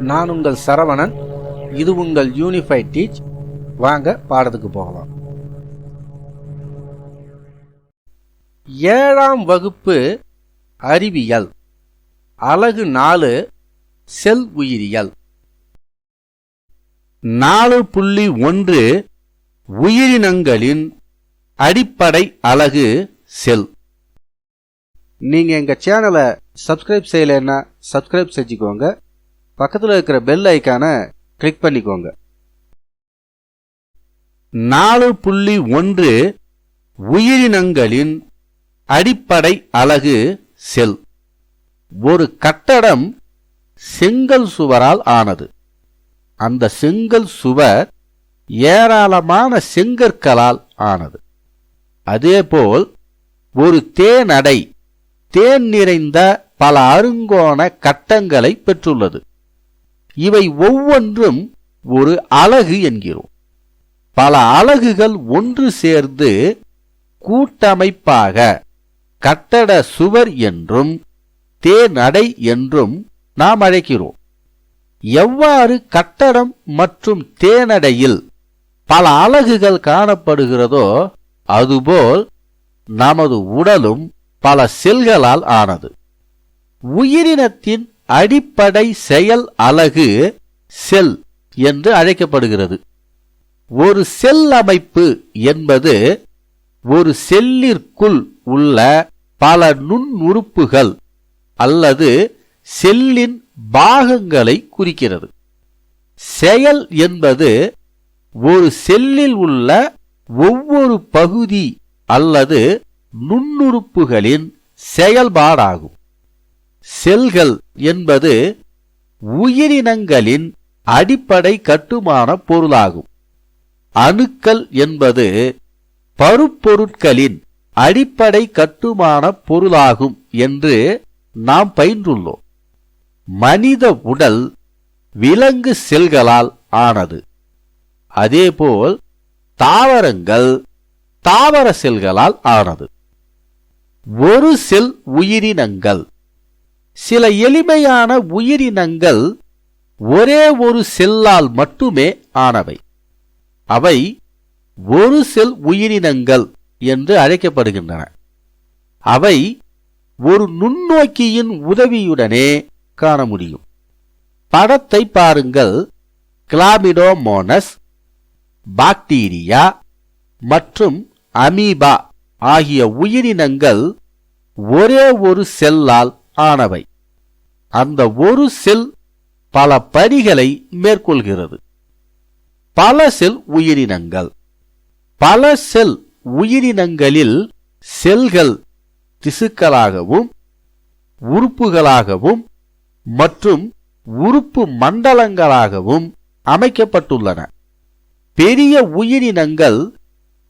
நான் உங்கள் சரவணன் இது உங்கள் யூனிஃபைட் டீச் வாங்க பாடத்துக்கு போகலாம். ஏழாம் வகுப்பு அறிவியல். அலகு நாலு செல் உயிரியல். நாலு புள்ளி ஒன்று உயிரினங்களின் அடிப்படை அலகு செல். நீங்கள் எங்கள் சேனலை சப்ஸ்கிரைப் செய்யலைன்னா சப்ஸ்கிரைப் செஞ்சுக்கோங்க. பக்கத்தில் இருக்கிற பெல் ஐக்கானை கிளிக் பண்ணிக்கோங்க. நாலு புள்ளி ஒன்று உயிரினங்களின் அடிப்படை அலகு செல். ஒரு கட்டடம் செங்கல் சுவரால் ஆனது. அந்த செங்கல் சுவர் ஏராளமான செங்கற்களால் ஆனது. அதேபோல் ஒரு தேனடை தேன் நிறைந்த பல அருங்கோண கட்டங்களை பெற்றுள்ளது. இவை ஒவ்வொன்றும் ஒரு அலகு என்கிறோம். பல அலகுகள் ஒன்று சேர்ந்து கூட்டமைப்பாக கட்டட சுவர் என்றும் தேநடை என்றும் நாம் அழைக்கிறோம். எவ்வாறு கட்டடம் மற்றும் தேனடையில் பல அலகுகள் காணப்படுகிறதோ அதுபோல் நமது உடலும் பல செல்களால் ஆனது. உயிரினத்தின் அடிப்படை செயல் அலகு செல் என்று அழைக்கப்படுகிறது. ஒரு செல் அமைப்பு என்பது ஒரு செல்லிற்குள் உள்ள பல நுண்ணுறுப்புகள் அல்லது செல்லின் பாகங்களை குறிக்கிறது. செயல் என்பது ஒரு செல்லில் உள்ள ஒவ்வொரு பகுதி அல்லது நுண்ணுறுப்புகளின் செயல்பாடாகும். செல்கள் என்பது உயிரினங்களின் அடிப்படை கட்டுமான பொருளாகும். அணுக்கள் என்பது பருப்பொருட்களின் அடிப்படை கட்டுமான பொருளாகும் என்று நாம் பயின்றுள்ளோம். மனித உடல் விலங்கு செல்களால் ஆனது. அதேபோல் தாவரங்கள் தாவர செல்களால் ஆனது. ஒரு செல் உயிரினங்கள். சில எளிமையான உயிரினங்கள் ஒரே ஒரு செல்லால் மட்டுமே ஆனவை. அவை ஒரு செல் உயிரினங்கள் என்று அழைக்கப்படுகின்றன. அவை ஒரு நுண்ணோக்கியின் உதவியுடனே காண முடியும். படத்தை பாருங்கள். கிளாமிடோமோனஸ் பாக்டீரியா மற்றும் அமீபா ஆகிய உயிரினங்கள் ஒரே ஒரு செல்லால் ஆனவை. அந்த ஒரு செல் பல படிகளை மேற்கொள்கிறது. பல செல் உயிரினங்கள். பல செல் உயிரினங்களில் செல்கள் திசுக்களாகவும் உறுப்புகளாகவும் மற்றும் உறுப்பு மண்டலங்களாகவும் அமைக்கப்பட்டுள்ளன. பெரிய உயிரினங்கள்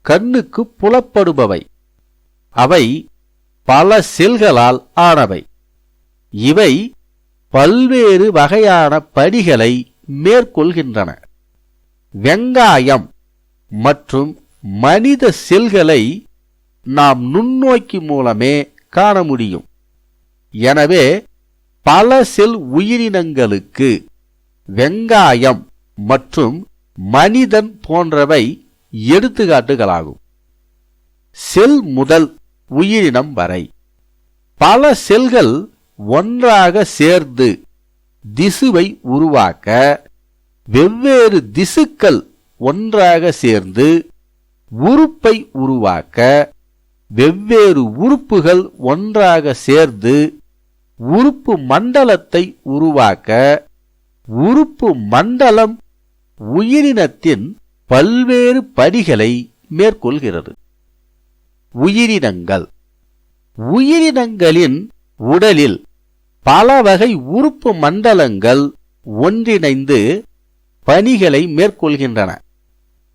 கண்ணுக்கு புலப்படுபவை. அவை பல செல்களால் ஆனவை. இவை பல்வேறு வகையான பணிகளை மேற்கொள்கின்றன. வெங்காயம் மற்றும் மனித செல்களை நாம் நுண்ணோக்கி மூலமே காண முடியும். எனவே பல செல் உயிரினங்களுக்கு வெங்காயம் மற்றும் மனிதன் போன்றவை எடுத்துக்காட்டுகளாகும். செல் முதல் உயிரினம் வரை. பல செல்கள் ஒன்றாக சேர்ந்து திசுவை உருவாக்க வெவ்வேறு திசுக்கள் ஒன்றாக சேர்ந்து உறுப்பை உருவாக்க வெவ்வேறு உறுப்புகள் ஒன்றாக சேர்ந்து உறுப்பு மண்டலத்தை உருவாக்க உறுப்பு மண்டலம் உயிரினத்தின் பல்வேறு படிகளை மேற்கொள்கிறது. உயிரினங்கள். உயிரினங்களின் உடலில் பல வகை உறுப்பு மண்டலங்கள் ஒன்றிணைந்து பணிகளை மேற்கொள்கின்றன.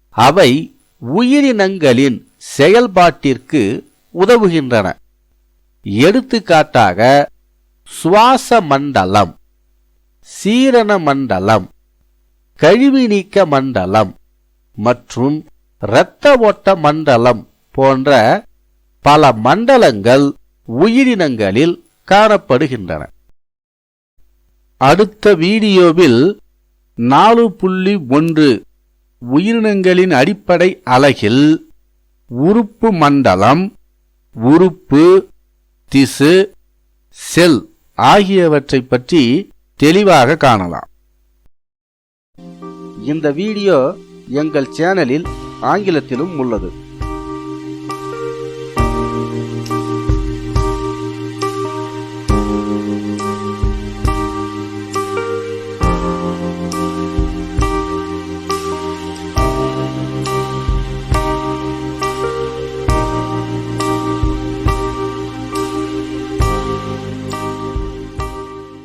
அவை உயிரினங்களின் செயல்பாட்டிற்கு உதவுகின்றன. எடுத்துக்காட்டாக சுவாச மண்டலம் சீரண மண்டலம் கழிவு நீக்க மண்டலம் மற்றும் இரத்த ஓட்ட மண்டலம் போன்ற பல மண்டலங்கள் உயிரினங்களில் காணப்படுகின்றன. அடுத்த வீடியோவில் நாலு புள்ளி ஒன்று உயிரினங்களின் அடிப்படை அலகில் உறுப்பு மண்டலம் உறுப்பு திசு செல் ஆகியவற்றை பற்றி தெளிவாக காணலாம். இந்த வீடியோ எங்கள் சேனலில் ஆங்கிலத்திலும் உள்ளது.